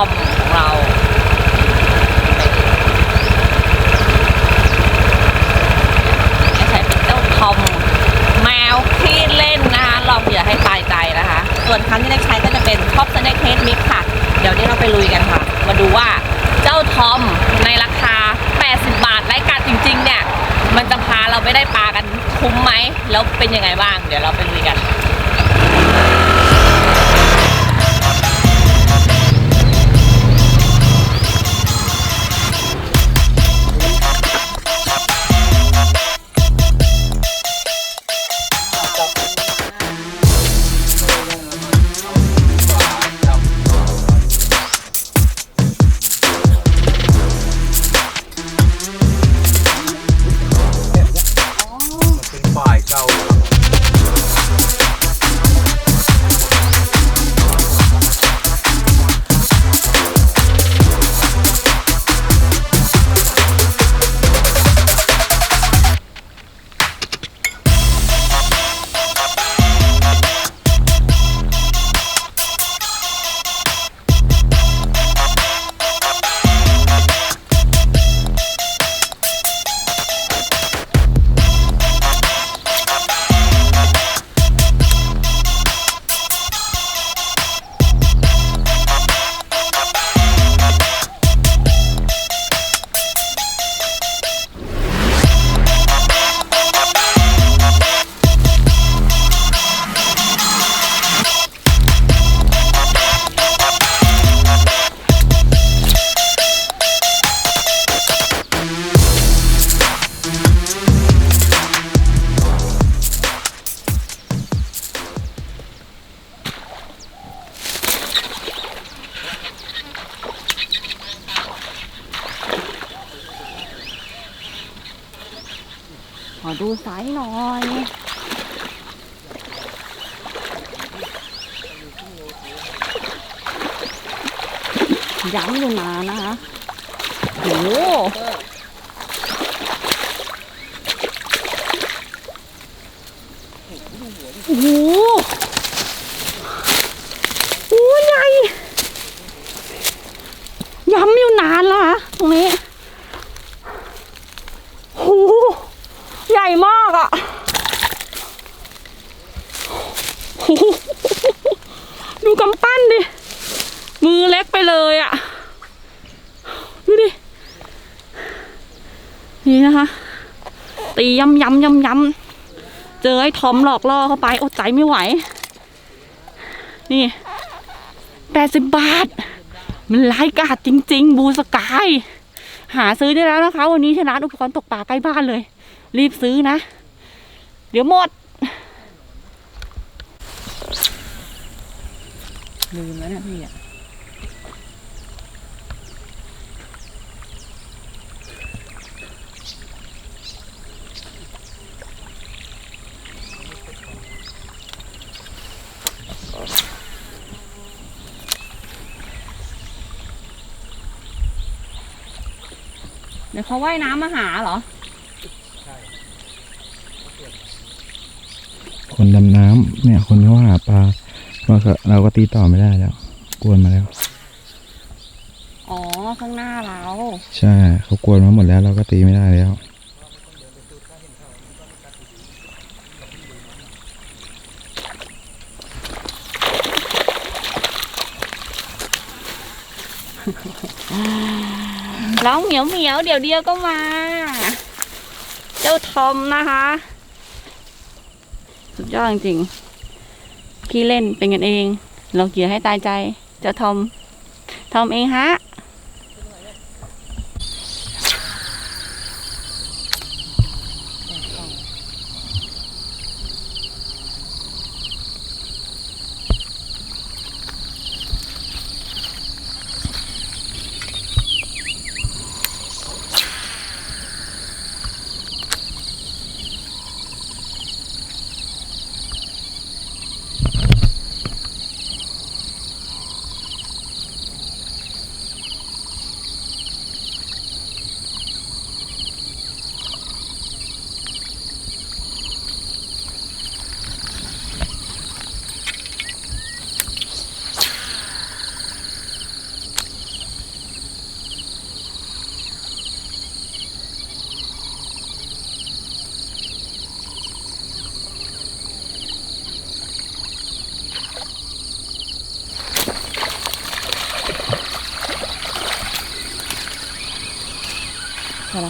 อมของเราใช่เป็นเจ้าทอมแมวที่เล่นนะคะลองอย่าให้ตายใจนะคะ ส่วนคันที่เล็กใช้ก็จะเป็นท็อปสแน็คเฮดมิกค่ะ เดี๋ยวนี้เราไปลุยกันค่ะ มาดูว่าเจ้าทอมในราคา 80 บาทไร้กัดจริง ๆ เนี่ย มันจะพาเราไปได้ปลากันคุ้มไหม แล้วเป็นยังไงบ้าง เดี๋ยวเราไปลุยกัน ย้ำอยู่นานนะคะโอ้โหโอ้โหโอ้ใหญ่ ย้ำอยู่นานแล้วค่ะตรงนี้โอ้โห ใหญ่มากอะ่ะ ดูกำปั้นดิ มือเล็กไปเลยอะ่ะ ดูดิ นี่นะคะ ตีย้ำย้ำย้ำย้ำเจอไอ้ทอมหลอกล่อเข้าไปอดใจไม่ไหว นี่แปดสิบบาท มันร้ายกาจจริง ๆ บูสกาย หาซื้อได้แล้วนะคะ วันนี้ชนะอุปกรณ์ตกปลาใกล้บ้านเลย รีบซื้อนะ เดี๋ยวหมดลืมแล้วนะพี่อะ เดี๋ยวเขาว่ายน้ำมาหาเหรอ คนดำน้ำเนี่ย คนเขาหาปลาเราก็เราก็ตีต่อไม่ได้แล้ว กวนมาแล้ว อ๋อ ข้างหน้าเรา ใช่ เขากวนมาหมดแล้ว เราก็ตีไม่ได้แล้ว ร้องเหมียวเหมียวเดี๋ยวเดียวก็มา เจ้าทอมนะคะ สุดยอดจริงๆขี้เล่นเป็นกันเอง เราเกลียให้ตายใจ เจ้าทอม ทอมเองฮะ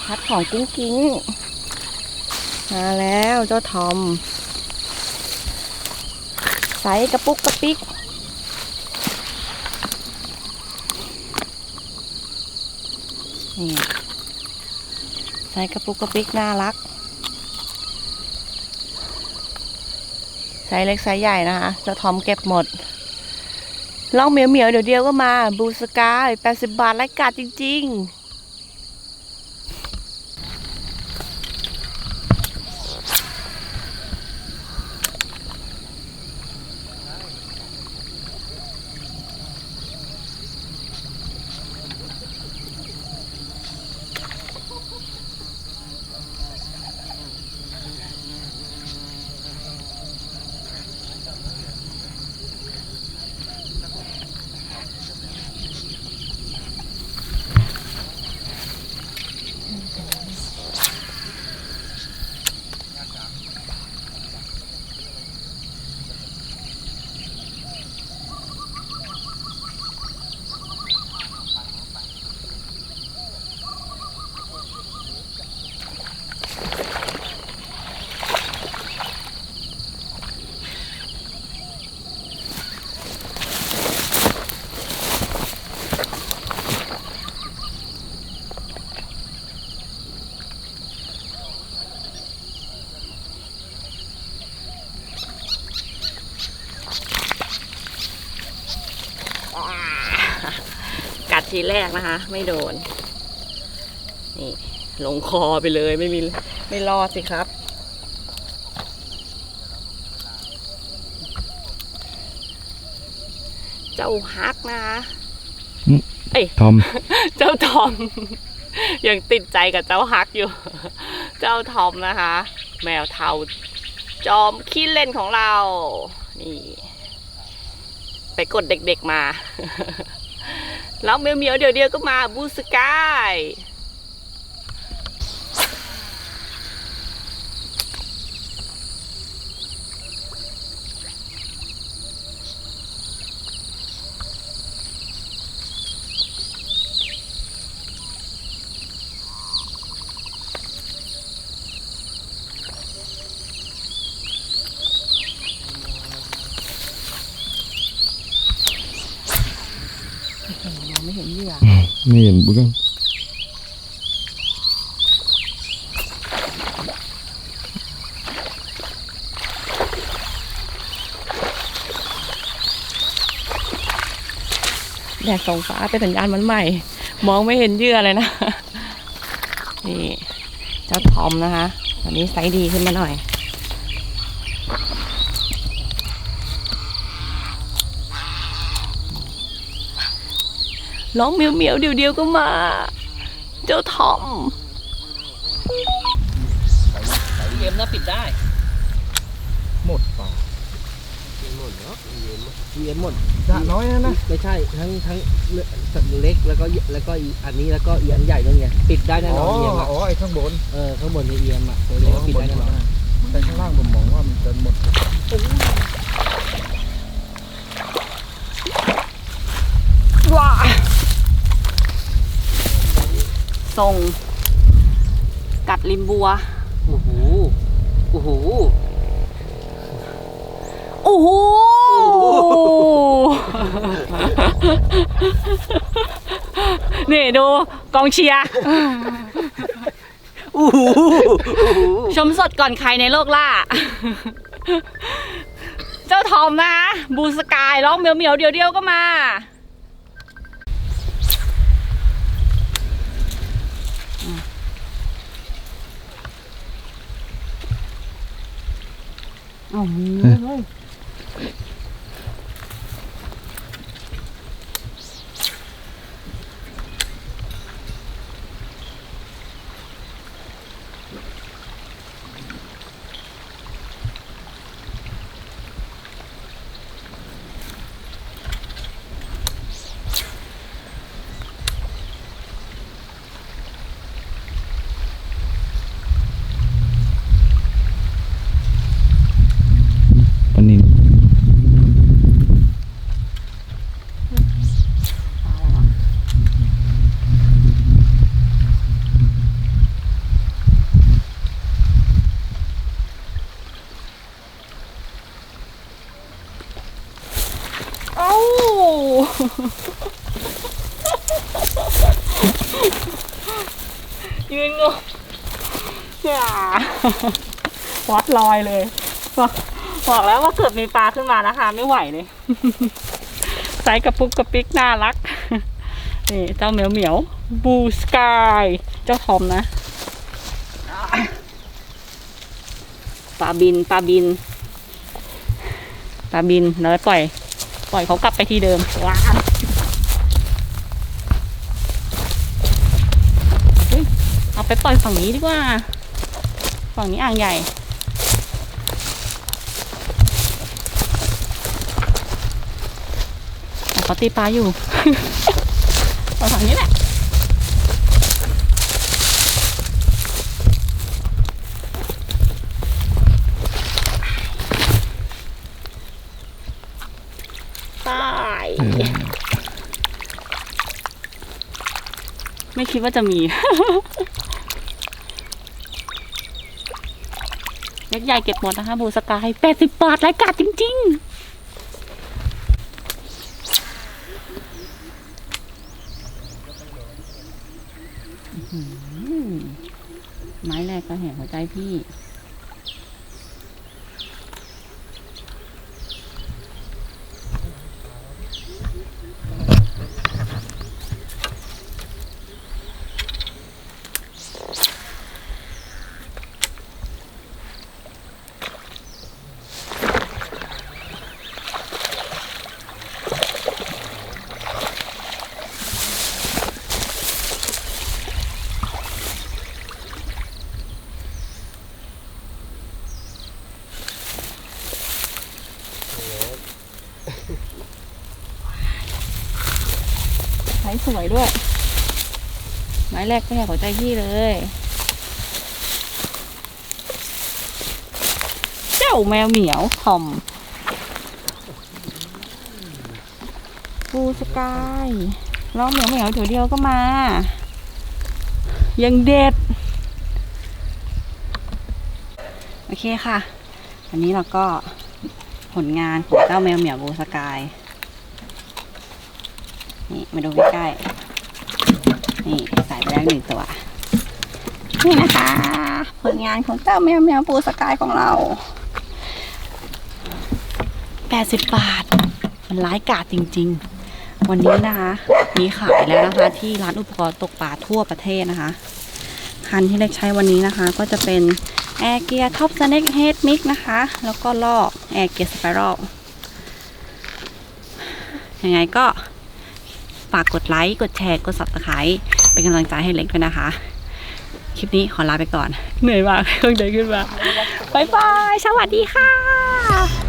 พัดของกุ้งกิ้ง มาแล้วเจ้าทอมใส่กระปุกกระปิกนี่ใส่กระปุกกระปิกน่ารักไซส์เล็กไซส์ใหญ่นะคะเจ้าทอมเก็บหมดลองเหมียวเหมียวเดี๋ยวเดียวก็มา บูสกาย80บาทไร้กาดจริง ๆ กัด ทีแรกนะคะ ไม่โดน นี่ลงคอไปเลยไม่มีไม่รอดสิครับ เจ้าฮักนะคะอืมเอ้ยทอม เจ้าทอม ยังติดใจกับเจ้าฮักอยู่ เจ้าทอมนะคะ แมวเทาจอมขี้เล่นของเรา นี่ ไปกดเด็กๆมา แล้วเมียวเมียวเดี๋ยวเดียวก็มาบูสกาย มองไม่เห็นเหยื่อ ไม่ เห็นบุ้งแดดส่องฟ้าเป็นสัญญาณมันใหม่ มองไม่เห็นเยื่อเลยนะ นี่ เจ้าทอมนะคะวันนี้ไซส์ดีขึ้นมาหน่อย ร้องเหมียวเหมียวๆเดียวเดียวๆก็มา เจ้าทอมเกมน่าปิดได้ หมดป่าหมดเนาะเย็นเย็นหมดสระน้อยนะนะไม่ใช่ทั้งทั้งเล็กแล้วก็แล้วก็อีอันนี้แล้วก็อีอันใหญ่ด้วยไงปิดได้แน่นอ๋ออนเอียมอะอ๋อไอ้ข้างบนเออข้างบนนี่เอียมอะตัวเล็กก็ปิดได้แน่นอนแต่ข้างล่างผมมองว่ามันจะหมด ว้า ส่งกัดริมบัวโอ้โหโอ้โหโอ้โหนี่ดูกองเชียร์โอ้โหชมสดก่อนใครในโลกล่า เจ้าทอมนะ บูสกายร้องเหมียวเหมียวๆเดียวเดียวๆก็มา อ้ามีเลย ปลานิน ยืนงงอย่าวัดลอยเลยบอกบอกแล้วว่าเกิดมีปลาขึ้นมานะคะ ไม่ไหวเลยใส่กระปุกกระปิกน่ารักนี่เจ้าเหมียวเหมียวบูสกายเจ้าทอมนะปลาบินปลาบินปลาบินแล้วปล่อย ปล่อยเขากลับไปที่เดิมว้าวเฮ้ยเอาไปปล่อยฝั่งนี้ดีกว่า ฝั่งนี้อ่างใหญ่แต่เขาตีปลาอยู่เอาฝั่งนี้แหละ ไม่คิดว่าจะมี เล็กใหญ่เก็บหมดนะคะ บูสกายแปดสิบบาทรายการจริง ๆไม้แรกก็เห็นหัวใจพี่ สวยด้วย ไม้แรกก็อยากหัวใจพี่เลย เจ้าแมวเหมียวทอมบูสกายร้องเหมียวเหมียวเดี๋ยวเดียวก็มา ยังเด็ด โอเคค่ะ อันนี้เราก็ผลงานของเจ้าแมวเหมียวบูสกาย นี่มาดูใกล้ๆนี่ใส่ไปแล้วหนึ่งตัว นี่นะคะ ผลงานของเจ้าแมวแมวปูสกายของเรา 80 บาท มันร้ายกาจจริง ๆ วันนี้นะคะ มีขายแล้วนะคะ ที่ร้านอุปกรณ์ตกปลาทั่วประเทศนะคะ คันที่เล็กใช้วันนี้นะคะ ก็จะเป็นแอร์เกียร์ท็อปสเน็กเฮดมิกนะคะ แล้วก็ลอกแอร์เกียร์สไปรัลยังไงก็ ฝากกดไลค์ กดแชร์ กด subscribe เป็นกำลังใจให้เล็กด้วยนะคะ คลิปนี้ขอลาไปก่อน เหนื่อยมากเพิ่งเดินขึ้นมาบายบาย สวัสดีค่ะ